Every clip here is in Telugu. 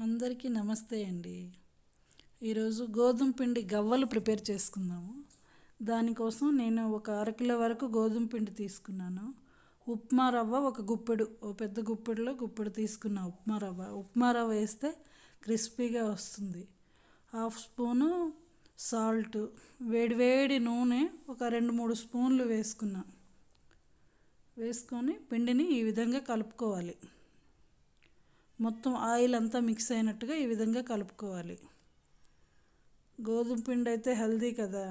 అందరికీ నమస్తే అండి. ఈరోజు గోధుమ పిండి గవ్వలు ప్రిపేర్ చేసుకుందాము. దానికోసం నేను ఒక అరకిలో వరకు గోధుమ పిండి తీసుకున్నాను. ఉప్మా రవ్వ ఒక గుప్పెడు ఓ పెద్ద గుప్పెడులో గుప్పెడు తీసుకున్న ఉప్మా రవ్వ. ఉప్మా రవ్వ వేస్తే క్రిస్పీగా వస్తుంది. హాఫ్ స్పూను సాల్ట్ వేడివేడి నూనె ఒక రెండు మూడు స్పూన్లు వేసుకున్నా. వేసుకొని పిండిని ఈ విధంగా కలుపుకోవాలి. మొత్తం ఆయిల్ అంతా మిక్స్ అయినట్టుగా ఈ విధంగా కలుపుకోవాలి. గోధుమ పిండి అయితే హెల్దీ కదా.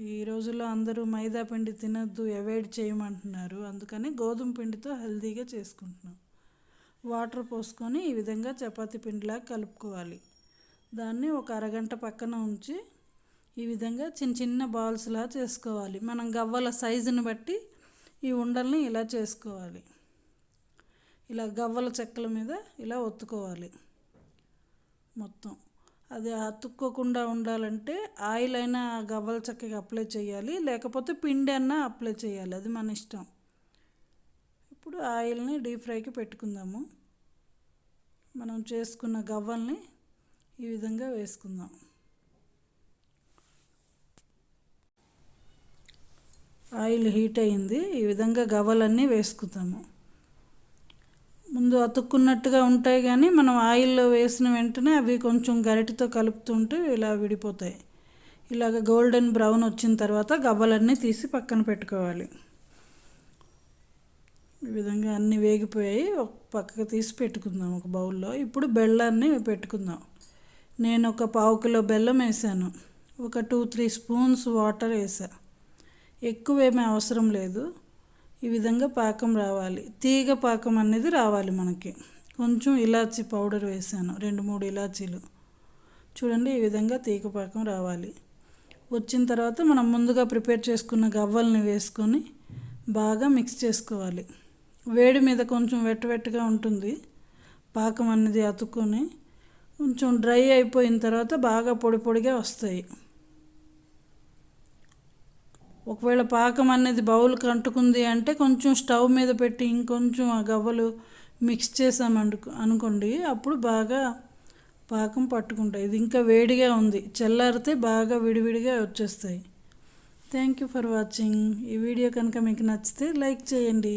ఈ రోజుల్లో అందరూ మైదా పిండి తినద్దు అవాయిడ్ చేయమంటున్నారు. అందుకని గోధుమ పిండితో హెల్దీగా చేసుకుంటున్నాం. వాటర్ పోసుకొని ఈ విధంగా చపాతీ పిండిలా కలుపుకోవాలి. దాన్ని ఒక అరగంట పక్కన ఉంచి ఈ విధంగా చిన్న చిన్న బాల్స్లా చేసుకోవాలి. మనం గవ్వల సైజుని బట్టి ఈ ఉండల్ని ఇలా చేసుకోవాలి. ఇలా గవ్వల చెక్కల మీద ఇలా ఒత్తుకోవాలి మొత్తం. అది అతుక్కోకుండా ఉండాలంటే ఆయిల్ అయినా గవ్వల చెక్కకి అప్లై చేయాలి లేకపోతే పిండి అన్నా అప్లై చేయాలి. అది మన ఇష్టం. ఇప్పుడు ఆయిల్ని డీప్ ఫ్రైకి పెట్టుకుందాము. మనం చేసుకున్న గవ్వల్ని ఈ విధంగా వేసుకుందాం. ఆయిల్ హీట్ అయింది ఈ విధంగా గవ్వలన్నీ వేసుకుందాము. ముందు అతుక్కున్నట్టుగా ఉంటాయి కానీ మనం ఆయిల్లో వేసిన వెంటనే అవి కొంచెం గరిటతో కలుపుతుంటే ఇలా విడిపోతాయి. ఇలాగ గోల్డెన్ బ్రౌన్ వచ్చిన తర్వాత గవ్వలన్నీ తీసి పక్కన పెట్టుకోవాలి. ఈ విధంగా అన్నీ వేగిపోయాయి. ఒక పక్కకు తీసి పెట్టుకుందాం ఒక బౌల్లో. ఇప్పుడు బెల్లాన్ని పెట్టుకుందాం. నేను ఒక పావు కిలో బెల్లం వేసాను. ఒక టూ త్రీ స్పూన్స్ వాటర్ వేసా. ఎక్కువేమీ అవసరం లేదు. ఈ విధంగా పాకం రావాలి. తీగ పాకం అనేది రావాలి మనకి. కొంచెం ఇలాచీ పౌడర్ వేసాను రెండు మూడు ఇలాచీలు. చూడండి ఈ విధంగా తీగ పాకం రావాలి. వచ్చిన తర్వాత మనం ముందుగా ప్రిపేర్ చేసుకున్న గవ్వల్ని వేసుకొని బాగా మిక్స్ చేసుకోవాలి. వేడి మీద కొంచెం వెట్టవెట్టగా ఉంటుంది. పాకం అనేది అతుక్కొని కొంచెం డ్రై అయిపోయిన తర్వాత బాగా పొడి పొడిగా వస్తాయి. ఒకవేళ పాకం అనేది బౌల్కి అంటుకుంది అంటే కొంచెం స్టవ్ మీద పెట్టి ఇంకొంచెం ఆ గవ్వలు మిక్స్ చేసామను అనుకోండి అప్పుడు బాగా పాకం పట్టుకుంటాయి. ఇది ఇంకా వేడిగా ఉంది. చల్లారితే బాగా విడివిడిగా వచ్చేస్తాయి. థ్యాంక్ యూ ఫర్ వాచింగ్ ఈ వీడియో కనుక మీకు నచ్చితే లైక్ చేయండి.